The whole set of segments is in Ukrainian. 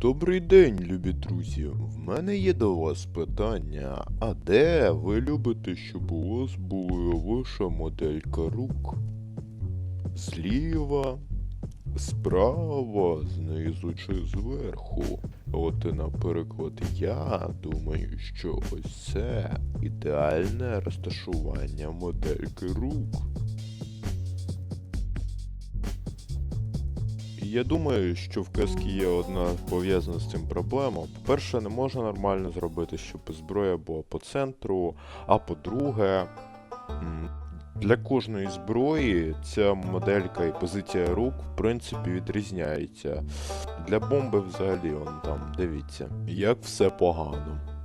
Добрий день, любі друзі. В мене є до вас питання. А де ви любите, щоб у вас була ваша моделька рук? Зліва, справа, знизу чи зверху? От, наприклад, я думаю, що ось це ідеальне розташування модельки рук. Я думаю, що в Кескі є одна пов'язана з цим проблема. По-перше, не можна нормально зробити, щоб зброя була по центру. А по-друге, для кожної зброї ця моделька і позиція рук, в принципі, відрізняється. Для бомби взагалі, он там, дивіться, як все погано.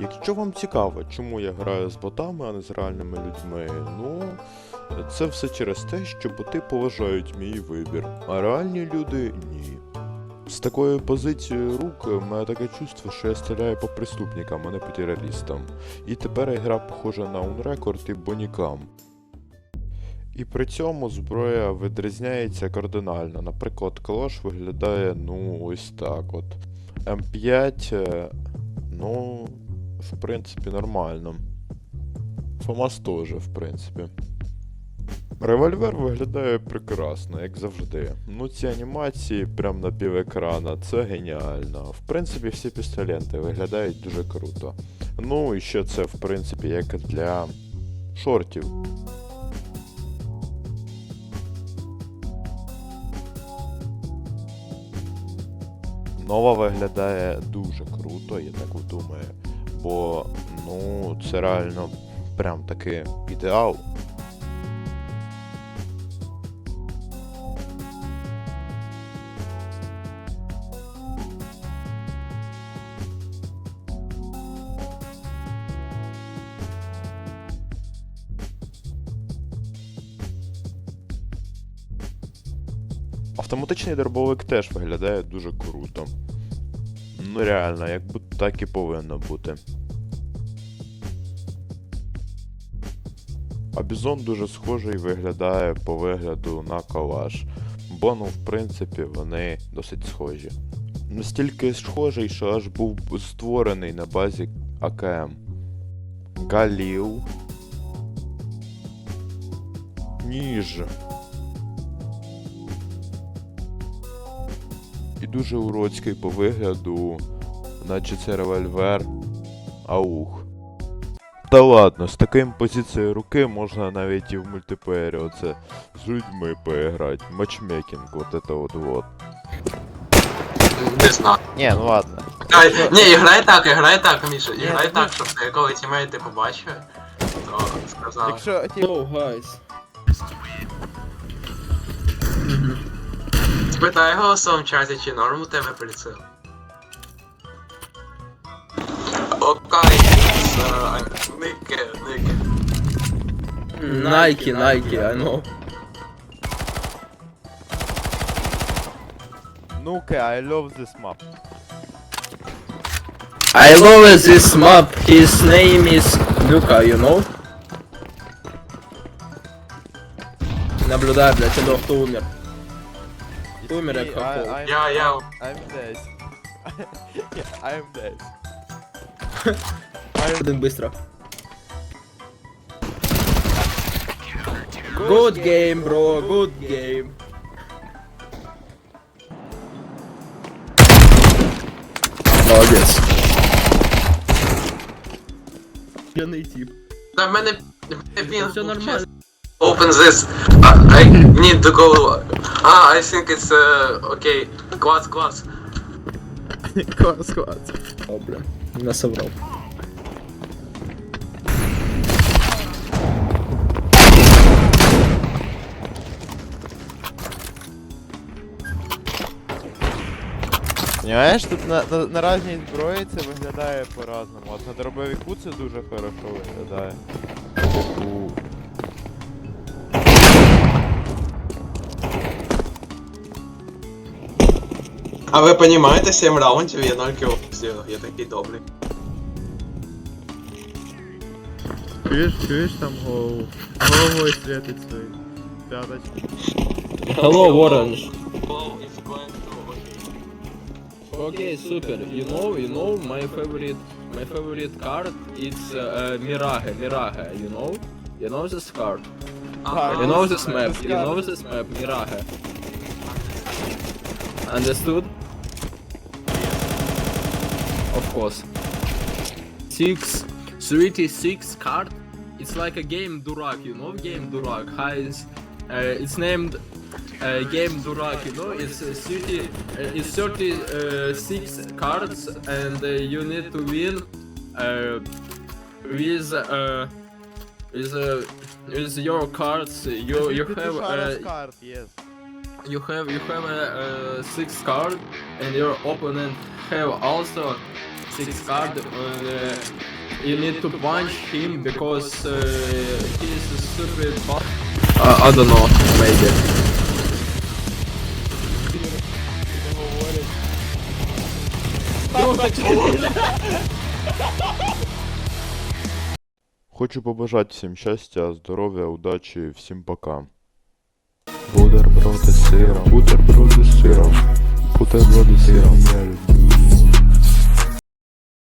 Якщо вам цікаво, чому я граю з ботами, а не з реальними людьми, ну. Це все через те, що боти поважають мій вибір, а реальні люди ні. З такою позицією рук в мене таке чувство, що я стріляю по преступникам, а не по терористам. І тепер гра похожа на Unrecord і Бонікам. І при цьому зброя відрізняється кардинально. Наприклад, калаш виглядає ну ось так от. М5, е, ну, в принципі, нормально. ФАМАС теж, в принципі. Револьвер виглядає прекрасно, як завжди. Ну ці анімації прям на пів екрана, це геніально. В принципі, всі пістолети виглядають дуже круто. Ну і ще це, в принципі, як для шортів. Нова виглядає дуже круто, я так думаю. Бо, ну, це реально прям таки ідеал. Автоматичний дробовик теж виглядає дуже круто. Ну реально, як будто так і повинно бути. А бізон дуже схожий виглядає по вигляду на калаш. Бо, ну, в принципі, вони досить схожі. Настільки схожий, що аж був створений на базі АКМ. Галіл. Ніж. І дуже уродський по вигляду, наче це револьвер. Аух. Та ладно, з таким позицією руки можна навіть і в мультиплеєрі оце з людьми поіграти. Матчмейкінг, от это от вот. Не знаю. Не, ну ладно. А, ні, грай так, грай так, Міша, Ні, грай ну- так, щоб ти, коли тімейти побачили, то сказали. Якщо ті... Guys. Спитай голосом в чаті, чи норм у тебе приціл. з Ники, Ники. Nike, Nike, I know. Ну-ка, I love this map. I love this map. His name is Luka, you know? Наблюдай, блядь, алло, кто умер? It's Умер, me, як I- хохол. I'm- Я, я. I'm dead. Yeah, I'm dead. Один быстро. Good game, bro, good game. Молодец. Пьяный тип. Та в мене... в мене пінг Все був, нормально. чесно. Open this. Uh, I need to go. Ah, I think it's uh, okay. Клац, клац. Класс, класс. О, бля, меня Понимаєш, тут на, на, на разній зброї це виглядає по-разному. От на дробовику це дуже хорошо виглядає. А ви розумієте, 7 раундів я 0 кілл зробив, я такий добрий. чуєш, чуєш там голову? Головою світить свою. П'яточку. Hello, Orange. Wow, it's going. Okay, super. You know, you know, my favorite, my favorite card is uh, Mirage, Mirage. You know, you know this card. You know this map. You know this map, Mirage. Understood? Of course. Six, thirty-six card. It's like a game Durak, you know, game Durak. Uh, it's named uh, game Durak, you know. It's uh, 30, uh, it's 36 cards, and uh, you need to win uh, with uh, with uh, with your cards. You you have uh, you have you have a, six card, and your opponent have also six card. Uh, you need to punch him because uh, he is a stupid. Uh, I don't know, maybe. Хочу побажати всім щастя, здоров'я, удачі, всім пока. Бутерброди з сиром, бутерброди з сиром, бутерброди з сиром,